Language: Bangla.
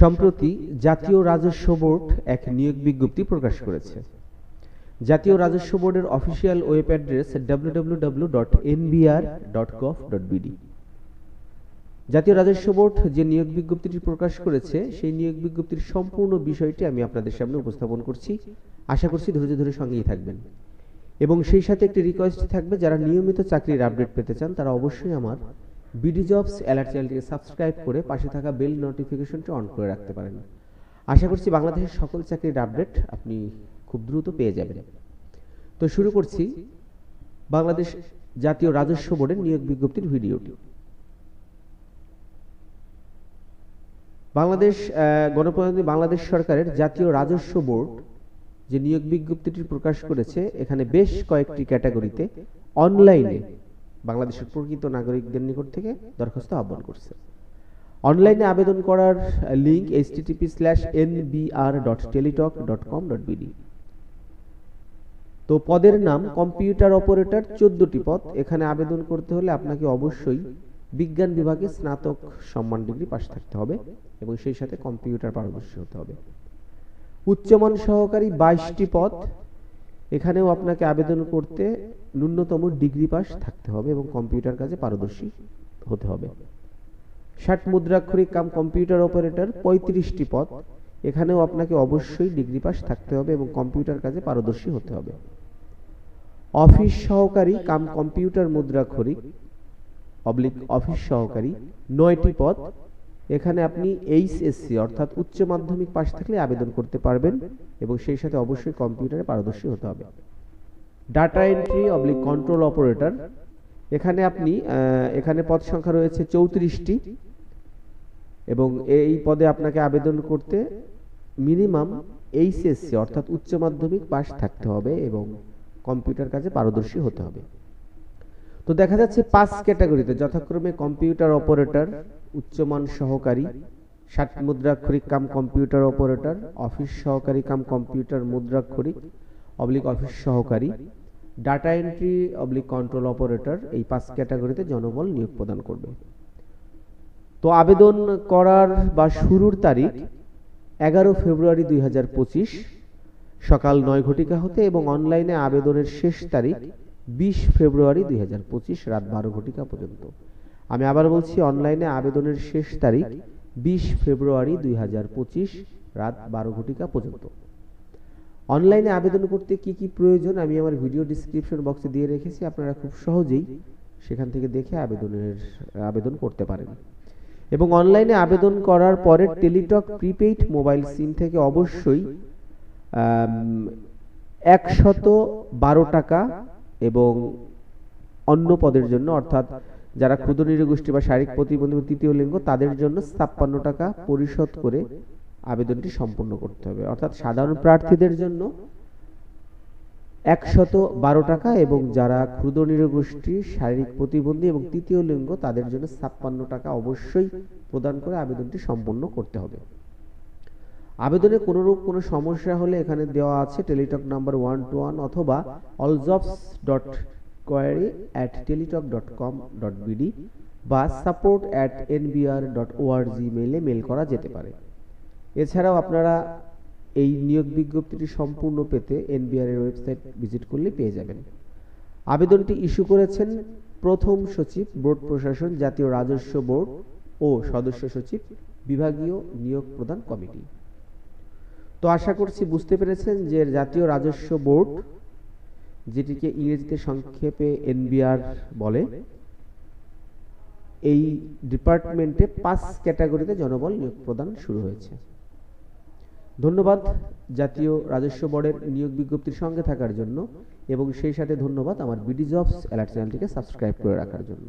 সম্প্রতি জাতীয় রাজস্ব বোর্ড এক নিয়োগ বিজ্ঞপ্তি প্রকাশ করেছে। জাতীয় রাজস্ব বোর্ডের অফিসিয়াল ওয়েব অ্যাড্রেস www.nbr.gov.bd জাতীয় রাজস্ব বোর্ড যে নিয়োগ বিজ্ঞপ্তিটি প্রকাশ করেছে, সেই নিয়োগ বিজ্ঞপ্তির সম্পূর্ণ বিষয়টি আমি আপনাদের সামনে উপস্থাপন করছি। আশা করছি ধৈর্য ধরে সঙ্গেই থাকবেন। এবং সেই সাথে একটি রিকোয়েস্ট থাকবে, যারা নিয়মিত চাকরির আপডেট পেতে চান, তারা অবশ্যই আমার বিডি জবস অ্যালার্ট চ্যানেলটিকে সাবস্ক্রাইব করে পাশে থাকা বেল নোটিফিকেশনটি অন করে রাখতে পারেন। আশা করছি বাংলাদেশের সকল চাকরির আপডেট আপনি খুব দ্রুত পেয়ে যাবেন। তো শুরু করছি বাংলাদেশ জাতীয় রাজস্ব বোর্ডের নিয়োগ বিজ্ঞপ্তির ভিডিওটি। বাংলাদেশ গণপ্রজাতন্ত্রী বাংলাদেশ সরকারের জাতীয় রাজস্ব বোর্ড যে নিয়োগ বিজ্ঞপ্তিটি প্রকাশ করেছে, এখানে বেশ কয়েকটি ক্যাটাগরিতে অনলাইনে বাংলাদেশের প্রকৃত নাগরিকদের নিকট থেকে দরখাস্ত আহ্বান করছে। অনলাইনে আবেদন করার link H TTP slash N BR dot Teletalk dot com dot BD তো পদের নাম কম্পিউটার অপারেটর চোদ্দটি পদ। এখানে আবেদন করতে হলে আপনাকে অবশ্যই বিজ্ঞান বিভাগে স্নাতক সম্মান ডিগ্রি পাশ থাকতে হবে এবং সেই সাথে কম্পিউটার পারদর্শী হতে হবে। উচ্চমান সহকারী বাইশটি পদ। এখানেও আপনাকে আবেদন করতে ন্যূনতম ডিগ্রি পাস থাকতে হবে এবং কম্পিউটার কাজে পারদর্শী হতে হবে। ষাট মুদ্রাক্ষরিক কাম কম্পিউটার অপারেটর পঁয়ত্রিশটি পদ। এখানেও আপনাকে অবশ্যই ডিগ্রি পাস থাকতে হবে এবং কম্পিউটার কাজে পারদর্শী হতে হবে। অফিস সহকারী কাম কম্পিউটার মুদ্রাক্ষরিক, অবলিক অফিস সহকারী, নয়টি পদ। এখানে আপনি এইচএসসি অর্থাৎ উচ্চ মাধ্যমিক পাশ থাকলে আবেদন করতে পারবেন এবং সেই সাথে অবশ্যই কম্পিউটারে পারদর্শী হতে হবে। Data entry oblique control operator এখানে আপনি এখানে পদ সংখ্যা রয়েছে চৌত্রিশটি এবং এই পদে আপনাকে আবেদন করতে মিনিমাম এইচএসসি অর্থাৎ উচ্চ মাধ্যমিক পাশ থাকতে হবে এবং কম্পিউটার কাজে পারদর্শী হতে হবে। তো দেখা যাচ্ছে পাঁচ ক্যাটাগরিতে, যথাক্রমে কম্পিউটার অপারেটর উচ্চমান সহকারী ষাট মুদ্রাক্ষরিক কাম কম্পিউটার অপারেটর, অফিস সহকারী কাম কম্পিউটার মুদ্রাক্ষরিক, অবলিক অফিস সহকারী, data entry, oblique control operator এই পাঁচ ক্যাটাগরিতে জনবল নিয়োগ প্রদান করবে। তো আবেদন করার বা শুরুর তারিখ এগারো ফেব্রুয়ারি দুই হাজার পঁচিশ, সকাল নয় ঘটিকা হতে এবং অনলাইনে আবেদনের শেষ তারিখ বিশ ফেব্রুয়ারি দুই হাজার পঁচিশ, রাত বারো ঘটিকা পর্যন্ত। আমি আবার বলছি, অনলাইনে আবেদনের শেষ তারিখ বিশ ফেব্রুয়ারি দুই হাজার পঁচিশ, রাত বারো ঘটিকা পর্যন্ত। অনলাইনে আবেদন করতে কি কি প্রয়োজন আমি আমার ভিডিও ডিসক্রিপশন বক্সে দিয়ে রেখেছি, আপনারা খুব সহজেই সেখান থেকে দেখে আবেদনের, আবেদন করতে পারেন। এবং অনলাইনে আবেদন করার পরে টেলিটক প্রিপেইড মোবাইল সিম থেকে অবশ্যই একশত বারো টাকা এবং অন্য পদের জন্য, অর্থাৎ যারা ক্ষুদ্র নিরগোষ্ঠী বা শারীরিক প্রতিবন্ধী তৃতীয় লিঙ্গ, তাদের জন্য ছাপ্পান্ন টাকা পরিশোধ করে আবেদনটি সম্পূর্ণ করতে হবে। অর্থাৎ সাধারণ প্রার্থীদের জন্য একশত বারো টাকা এবং যারা ক্ষুদ্র নিরগোষ্ঠী শারীরিক প্রতিবন্ধী এবং তৃতীয় লিঙ্গ, তাদের জন্য ছাপ্পান্ন টাকা অবশ্যই প্রদান করে আবেদনটি সম্পূর্ণ করতে হবে। আবেদনে কোনোরূপ কোনো সমস্যা হলে এখানে দেওয়া আছে Teletalk number one two one অথবা all jobs dot query at Teletalk dot com dot BD বা support at NBR dot ORG মেলে মেল করা যেতে পারে। এছাড়াও আপনারা এই নিয়োগ বিজ্ঞপ্তিটি সম্পূর্ণ পেতে এনবিআর এর ওয়েবসাইট ভিজিট করলে পেয়ে যাবেন। আবেদনটি ইস্যু করেছেন প্রথম সচিব, বোর্ড প্রশাসন, জাতীয় রাজস্ব বোর্ড ও সদস্য সচিব, বিভাগীয় নিয়োগ প্রদান কমিটি। তো আশা করছি বুঝতে পেরেছেন যে জাতীয় রাজস্ব বোর্ড যেটিকে ইংরেজিতে সংক্ষেপে এনবিআর বলে, এই ডিপার্টমেন্টে পাঁচ ক্যাটাগরিতে জনবল নিয়োগ প্রদান শুরু হয়েছে। ধন্যবাদ জাতীয় রাজস্ব বোর্ডের নিয়োগ বিজ্ঞপ্তির সঙ্গে থাকার জন্য, এবং সেই সাথে ধন্যবাদ আমার বিডি জবস অ্যালার্ট চ্যানেলটিকে সাবস্ক্রাইব করে রাখার জন্য।